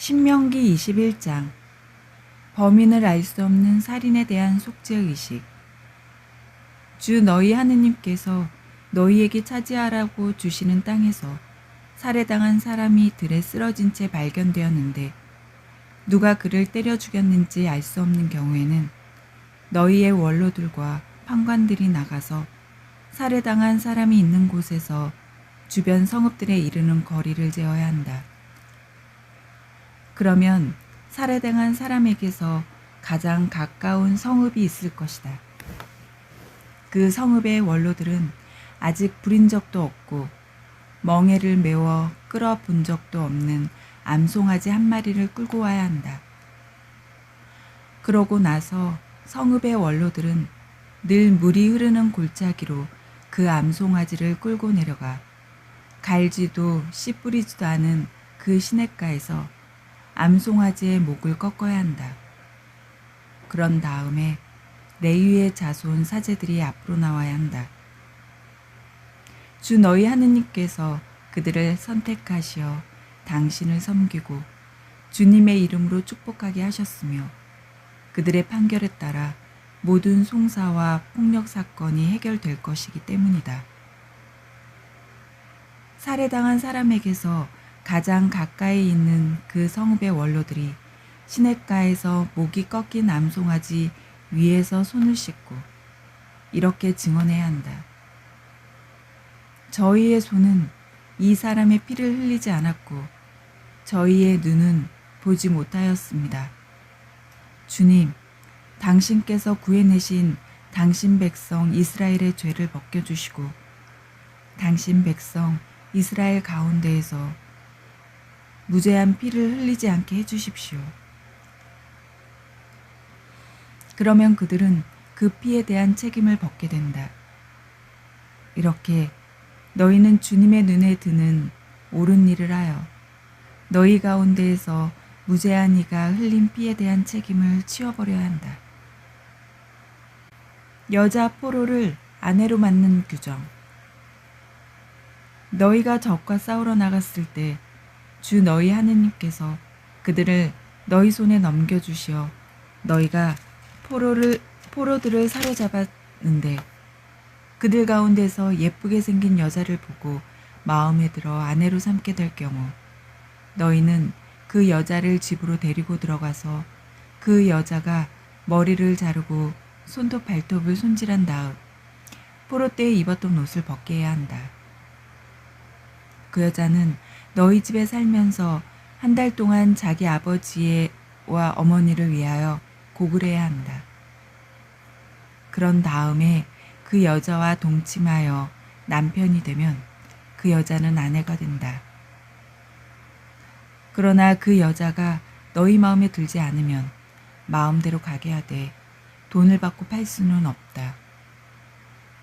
신명기 21장 범인을 알 수 없는 살인에 대한 속죄 의식 주 너희 하느님께서 너희에게 차지하라고 주시는 땅에서 살해당한 사람이 들에 쓰러진 채 발견되었는데 누가 그를 때려 죽였는지 알 수 없는 경우에는 너희의 원로들과 판관들이 나가서 살해당한 사람이 있는 곳에서 주변 성읍들에 이르는 거리를 재어야 한다. 그러면 살해당한 사람에게서 가장 가까운 성읍이 있을 것이다. 그 성읍의 원로들은 아직 부린 적도 없고 멍에를 메워 끌어 본 적도 없는 암송아지 한 마리를 끌고 와야 한다. 그러고 나서 성읍의 원로들은 늘 물이 흐르는 골짜기로 그 암송아지를 끌고 내려가 갈지도 씨 뿌리지도 않은 그 시냇가에서 암송아지의 목을 꺾어야 한다. 그런 다음에 레위의 자손 사제들이 앞으로 나와야 한다. 주 너희 하느님께서 그들을 선택하시어 당신을 섬기고 주님의 이름으로 축복하게 하셨으며 그들의 판결에 따라 모든 송사와 폭력 사건이 해결될 것이기 때문이다. 살해당한 사람에게서 가장 가까이 있는 그 성읍의 원로들이 시냇가에서 목이 꺾인 암송아지 위에서 손을 씻고 이렇게 증언해야 한다. 저희의 손은 이 사람의 피를 흘리지 않았고 저희의 눈은 보지 못하였습니다. 주님, 당신께서 구해내신 당신 백성 이스라엘의 죄를 벗겨주시고 당신 백성 이스라엘 가운데에서 무죄한 피를 흘리지 않게 해주십시오. 그러면 그들은 그 피에 대한 책임을 벗게 된다. 이렇게 너희는 주님의 눈에 드는 옳은 일을 하여 너희 가운데에서 무죄한 이가 흘린 피에 대한 책임을 치워버려야 한다. 여자 포로를 아내로 맞는 규정. 너희가 적과 싸우러 나갔을 때 주 너희 하느님께서 그들을 너희 손에 넘겨주시어 너희가 포로를 포로들을 사로잡았는데 그들 가운데서 예쁘게 생긴 여자를 보고 마음에 들어 아내로 삼게 될 경우 너희는 그 여자를 집으로 데리고 들어가서 그 여자가 머리를 자르고 손톱 발톱을 손질한 다음 포로 때에 입었던 옷을 벗게 해야 한다. 그 여자는 너희 집에 살면서 한 달 동안 자기 아버지와 어머니를 위하여 고글해야 한다. 그런 다음에 그 여자와 동침하여 남편이 되면 그 여자는 아내가 된다. 그러나 그 여자가 너희 마음에 들지 않으면 마음대로 가게 하되 돈을 받고 팔 수는 없다.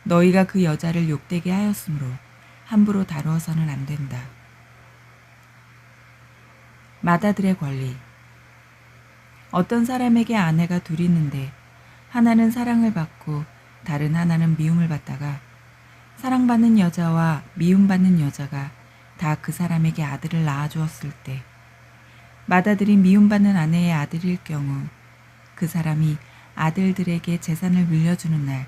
너희가 그 여자를 욕되게 하였으므로 함부로 다루어서는 안 된다. 마다들의 권리. 어떤 사람에게 아내가 둘 있는데 하나는 사랑을 받고 다른 하나는 미움을 받다가 사랑받는 여자와 미움받는 여자가 다 그 사람에게 아들을 낳아주었을 때 마다들이 미움받는 아내의 아들일 경우 그 사람이 아들들에게 재산을 물려주는 날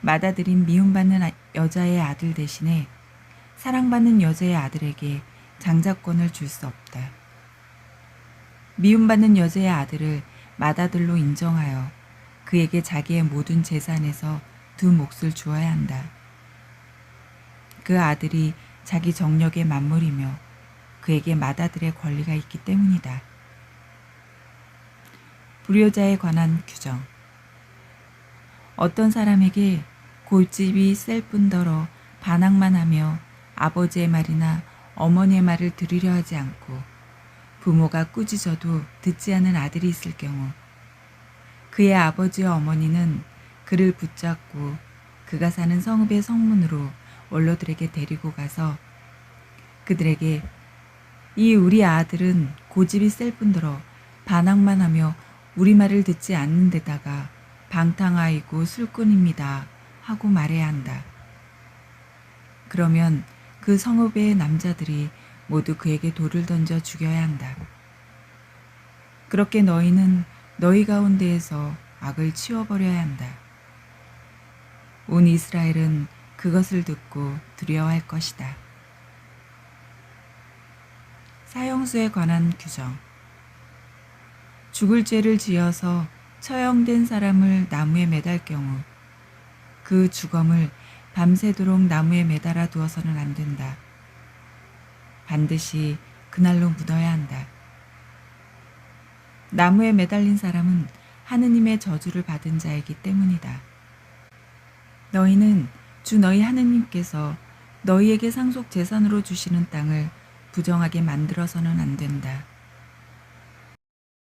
마다들인 미움받는 아- 여자의 아들 대신에 사랑받는 여자의 아들에게 장자권을 줄 수 없다. 미움받는 여자의 아들을 마다들로 인정하여 그에게 자기의 모든 재산에서 두 몫을 주어야 한다. 그 아들이 자기 정력의 만물이며 그에게 마다들의 권리가 있기 때문이다. 불효자에 관한 규정. 어떤 사람에게 골집이 셀 뿐더러 반항만 하며 아버지의 말이나 어머니의 말을 들으려 하지 않고 부모가 꾸짖어도 듣지 않은 아들이 있을 경우 그의 아버지와 어머니는 그를 붙잡고 그가 사는 성읍의 성문으로 원로들에게 데리고 가서 그들에게 이 우리 아들은 고집이 셀 뿐더러 반항만 하며 우리 말을 듣지 않는 데다가 방탕아이고 술꾼입니다 하고 말해야 한다. 그러면 그 성읍의 남자들이 모두 그에게 돌을 던져 죽여야 한다. 그렇게 너희는 너희 가운데에서 악을 치워버려야 한다. 온 이스라엘은 그것을 듣고 두려워할 것이다. 사형수에 관한 규정 죽을 죄를 지어서 처형된 사람을 나무에 매달 경우 그 주검을 밤새도록 나무에 매달아 두어서는 안 된다. 반드시 그날로 묻어야 한다. 나무에 매달린 사람은 하느님의 저주를 받은 자이기 때문이다. 너희는 주 너희 하느님께서 너희에게 상속 재산으로 주시는 땅을 부정하게 만들어서는 안 된다.